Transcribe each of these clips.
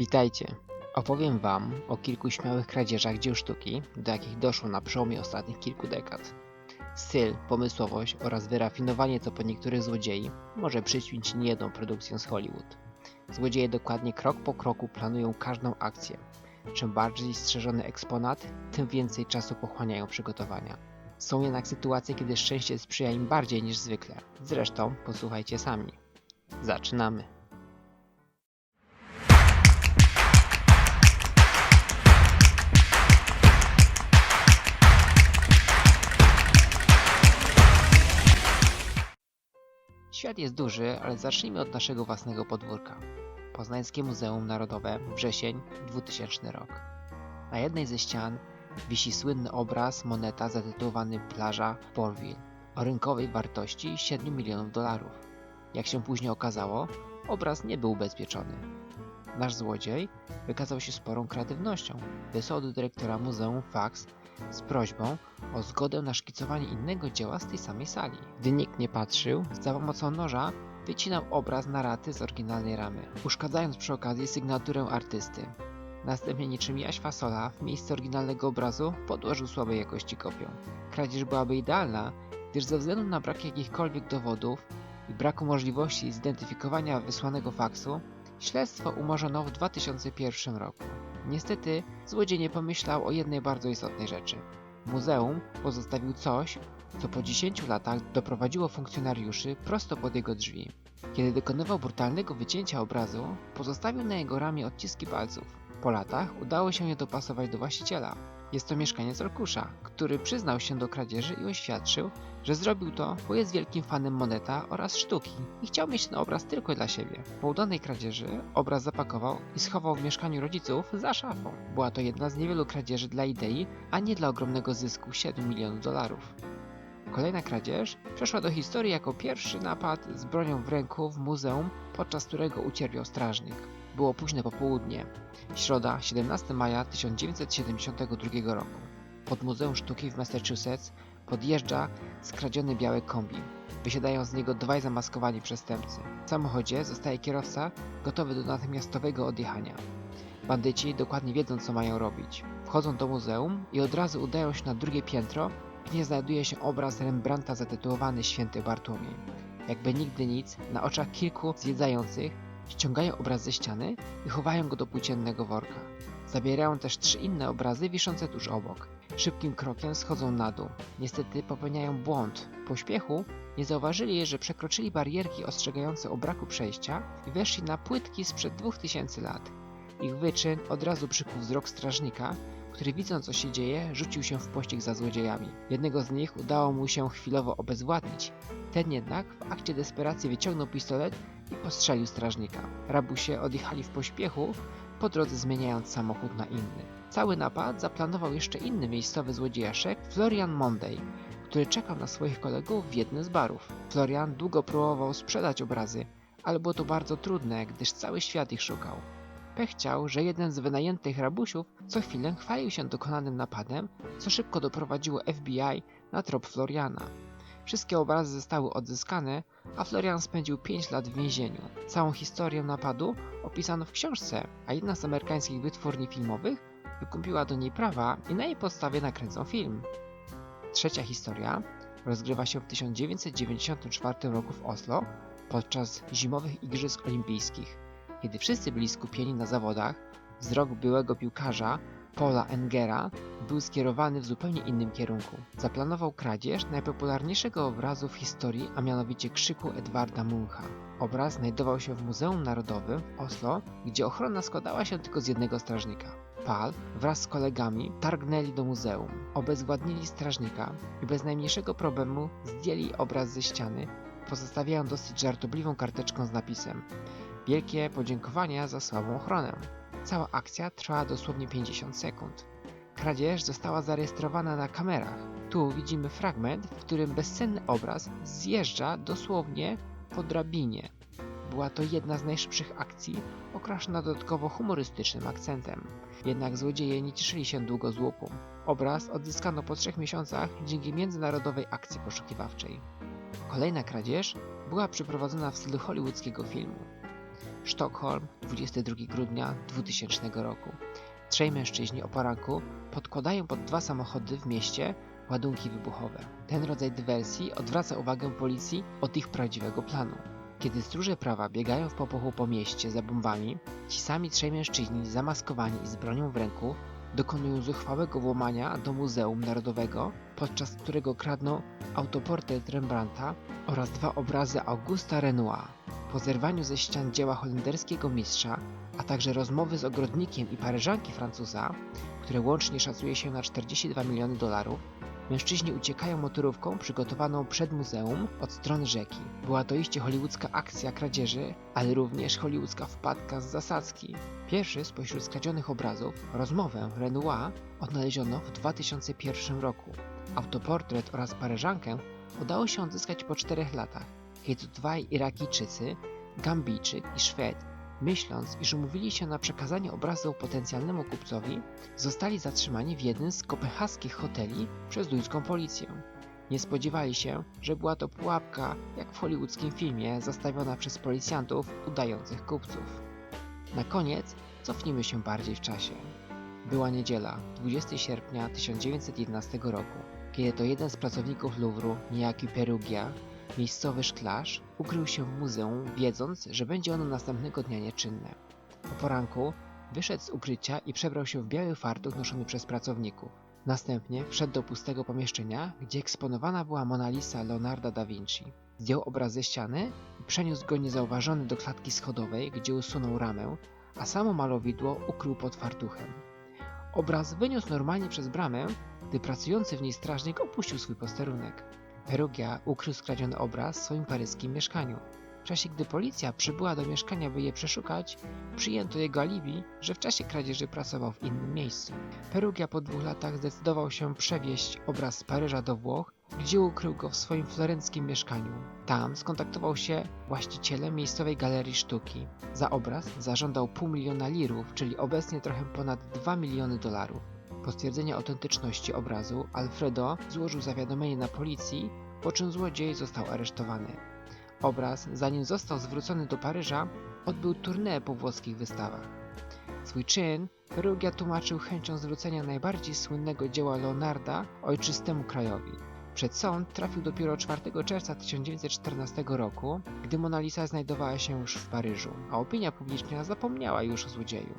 Witajcie. Opowiem Wam o kilku śmiałych kradzieżach dzieł sztuki, do jakich doszło na przełomie ostatnich kilku dekad. Styl, pomysłowość oraz wyrafinowanie to po niektórych złodziei może przyćmić niejedną produkcję z Hollywood. Złodzieje dokładnie krok po kroku planują każdą akcję. Czym bardziej strzeżony eksponat, tym więcej czasu pochłaniają przygotowania. Są jednak sytuacje, kiedy szczęście sprzyja im bardziej niż zwykle. Zresztą posłuchajcie sami. Zaczynamy. Jest duży, ale zacznijmy od naszego własnego podwórka. Poznańskie Muzeum Narodowe, wrzesień 2000 rok. Na jednej ze ścian wisi słynny obraz moneta zatytułowany Plaża Porville o rynkowej wartości 7 milionów dolarów. Jak się później okazało, obraz nie był ubezpieczony. Nasz złodziej wykazał się sporą kreatywnością. Wysłał do dyrektora muzeum faks z prośbą o zgodę na szkicowanie innego dzieła z tej samej sali. Gdy nikt nie patrzył, za pomocą noża wycinał obraz na raty z oryginalnej ramy, uszkadzając przy okazji sygnaturę artysty. Następnie niczym jaś fasola w miejsce oryginalnego obrazu podłożył słabej jakości kopię. Kradzież byłaby idealna, gdyż ze względu na brak jakichkolwiek dowodów i braku możliwości zidentyfikowania wysłanego faksu, śledztwo umorzono w 2001 roku. Niestety, złodziej nie pomyślał o jednej bardzo istotnej rzeczy. Muzeum pozostawił coś, co po 10 latach doprowadziło funkcjonariuszy prosto pod jego drzwi. Kiedy dokonywał brutalnego wycięcia obrazu, pozostawił na jego ramię odciski palców. Po latach udało się je dopasować do właściciela. Jest to mieszkaniec Orkusza, który przyznał się do kradzieży i oświadczył, że zrobił to, bo jest wielkim fanem moneta oraz sztuki i chciał mieć ten obraz tylko dla siebie. Po udanej kradzieży obraz zapakował i schował w mieszkaniu rodziców za szafą. Była to jedna z niewielu kradzieży dla idei, a nie dla ogromnego zysku 7 milionów dolarów. Kolejna kradzież przeszła do historii jako pierwszy napad z bronią w ręku w muzeum, podczas którego ucierpiał strażnik. Było późne popołudnie, środa 17 maja 1972 roku. Pod Muzeum Sztuki w Massachusetts podjeżdża skradziony biały kombi. Wysiadają z niego dwaj zamaskowani przestępcy. W samochodzie zostaje kierowca gotowy do natychmiastowego odjechania. Bandyci dokładnie wiedzą co mają robić. Wchodzą do muzeum i od razu udają się na drugie piętro, gdzie znajduje się obraz Rembrandta zatytułowany Święty Bartłomiej. Jakby nigdy nic, na oczach kilku zwiedzających ściągają obraz ze ściany i chowają go do płóciennego worka. Zabierają też trzy inne obrazy wiszące tuż obok. Szybkim krokiem schodzą na dół. Niestety popełniają błąd. W pośpiechu nie zauważyli, że przekroczyli barierki ostrzegające o braku przejścia i weszli na płytki sprzed 2000 lat. Ich wyczyn od razu przykuł wzrok strażnika, który widząc co się dzieje, rzucił się w pościg za złodziejami. Jednego z nich udało mu się chwilowo obezwładnić. Ten jednak w akcie desperacji wyciągnął pistolet i postrzelił strażnika. Rabusie odjechali w pośpiechu, po drodze zmieniając samochód na inny. Cały napad zaplanował jeszcze inny miejscowy złodziejaszek, Florian Monday, który czekał na swoich kolegów w jednym z barów. Florian długo próbował sprzedać obrazy, ale było to bardzo trudne, gdyż cały świat ich szukał. Pech chciał, że jeden z wynajętych rabusiów co chwilę chwalił się dokonanym napadem, co szybko doprowadziło FBI na trop Floriana. Wszystkie obrazy zostały odzyskane, a Florian spędził 5 lat w więzieniu. Całą historię napadu opisano w książce, a jedna z amerykańskich wytwórni filmowych wykupiła do niej prawa i na jej podstawie nakręcą film. Trzecia historia rozgrywa się w 1994 roku w Oslo podczas zimowych Igrzysk Olimpijskich. Kiedy wszyscy byli skupieni na zawodach, wzrok byłego piłkarza Paula Engera był skierowany w zupełnie innym kierunku. Zaplanował kradzież najpopularniejszego obrazu w historii, a mianowicie krzyku Edwarda Muncha. Obraz znajdował się w Muzeum Narodowym w Oslo, gdzie ochrona składała się tylko z jednego strażnika. Pal wraz z kolegami targnęli do muzeum, obezwładnili strażnika i bez najmniejszego problemu zdjęli obraz ze ściany, pozostawiając dosyć żartobliwą karteczką z napisem Wielkie podziękowania za słabą ochronę. Cała akcja trwała dosłownie 50 sekund. Kradzież została zarejestrowana na kamerach. Tu widzimy fragment, w którym bezcenny obraz zjeżdża dosłownie po drabinie. Była to jedna z najszybszych akcji, okraszona dodatkowo humorystycznym akcentem. Jednak złodzieje nie cieszyli się długo z łupu. Obraz odzyskano po trzech miesiącach dzięki międzynarodowej akcji poszukiwawczej. Kolejna kradzież była przeprowadzona w stylu hollywoodzkiego filmu. Sztokholm, 22 grudnia 2000 roku. Trzej mężczyźni o poranku podkładają pod dwa samochody w mieście ładunki wybuchowe. Ten rodzaj dywersji odwraca uwagę policji od ich prawdziwego planu. Kiedy stróże prawa biegają w popłochu po mieście za bombami, ci sami trzej mężczyźni zamaskowani i z bronią w ręku dokonują zuchwałego włamania do Muzeum Narodowego, podczas którego kradną autoportret Rembrandta oraz dwa obrazy Augusta Renoir. Po zerwaniu ze ścian dzieła holenderskiego mistrza, a także rozmowy z ogrodnikiem i paryżanki Francuza, które łącznie szacuje się na 42 miliony dolarów, mężczyźni uciekają motorówką przygotowaną przed muzeum od strony rzeki. Była to iście hollywoodzka akcja kradzieży, ale również hollywoodzka wpadka z zasadzki. Pierwszy spośród skradzionych obrazów, rozmowę Renoir, odnaleziono w 2001 roku. Autoportret oraz paryżankę udało się odzyskać po czterech latach, kiedy dwaj Irakijczycy, Gambijczyk i Szwed, myśląc, iż umówili się na przekazanie obrazu potencjalnemu kupcowi, zostali zatrzymani w jednym z kopenhaskich hoteli przez duńską policję. Nie spodziewali się, że była to pułapka, jak w hollywoodzkim filmie, zastawiona przez policjantów udających kupców. Na koniec cofnijmy się bardziej w czasie. Była niedziela, 20 sierpnia 1911 roku, kiedy to jeden z pracowników Louvru, niejaki Perugia, miejscowy szklarz, ukrył się w muzeum, wiedząc, że będzie ono następnego dnia nieczynne. Po poranku wyszedł z ukrycia i przebrał się w biały fartuch noszony przez pracowników. Następnie wszedł do pustego pomieszczenia, gdzie eksponowana była Mona Lisa Leonarda da Vinci. Zdjął obraz ze ściany i przeniósł go niezauważony do klatki schodowej, gdzie usunął ramę, a samo malowidło ukrył pod fartuchem. Obraz wyniósł normalnie przez bramę, gdy pracujący w niej strażnik opuścił swój posterunek. Perugia ukrył skradziony obraz w swoim paryskim mieszkaniu. W czasie gdy policja przybyła do mieszkania, by je przeszukać, przyjęto jego alibi, że w czasie kradzieży pracował w innym miejscu. Perugia po dwóch latach zdecydował się przewieźć obraz z Paryża do Włoch, gdzie ukrył go w swoim florenckim mieszkaniu. Tam skontaktował się właścicielem miejscowej galerii sztuki. Za obraz zażądał pół miliona lirów, czyli obecnie trochę ponad 2 miliony dolarów. Po stwierdzeniu autentyczności obrazu Alfredo złożył zawiadomienie na policji, po czym złodziej został aresztowany. Obraz, zanim został zwrócony do Paryża, odbył tournée po włoskich wystawach. Swój czyn Perugia tłumaczył chęcią zwrócenia najbardziej słynnego dzieła Leonarda ojczystemu krajowi. Przed sąd trafił dopiero 4 czerwca 1914 roku, gdy Mona Lisa znajdowała się już w Paryżu, a opinia publiczna zapomniała już o złodzieju.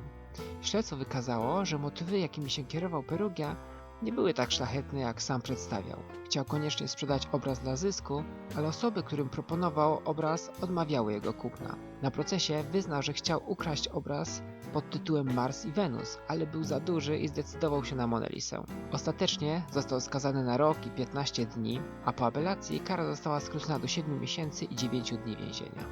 Śledztwo wykazało, że motywy, jakimi się kierował Perugia, nie były tak szlachetne, jak sam przedstawiał. Chciał koniecznie sprzedać obraz dla zysku, ale osoby, którym proponował obraz, odmawiały jego kupna. Na procesie wyznał, że chciał ukraść obraz pod tytułem Mars i Wenus, ale był za duży i zdecydował się na Monę Lisę. Ostatecznie został skazany na rok i 15 dni, a po apelacji kara została skrócona do 7 miesięcy i 9 dni więzienia.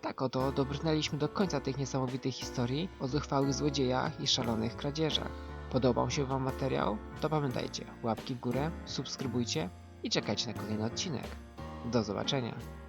Tak oto dobrnęliśmy do końca tych niesamowitych historii o zuchwałych złodziejach i szalonych kradzieżach. Podobał się Wam materiał? To pamiętajcie, łapki w górę, subskrybujcie i czekajcie na kolejny odcinek. Do zobaczenia!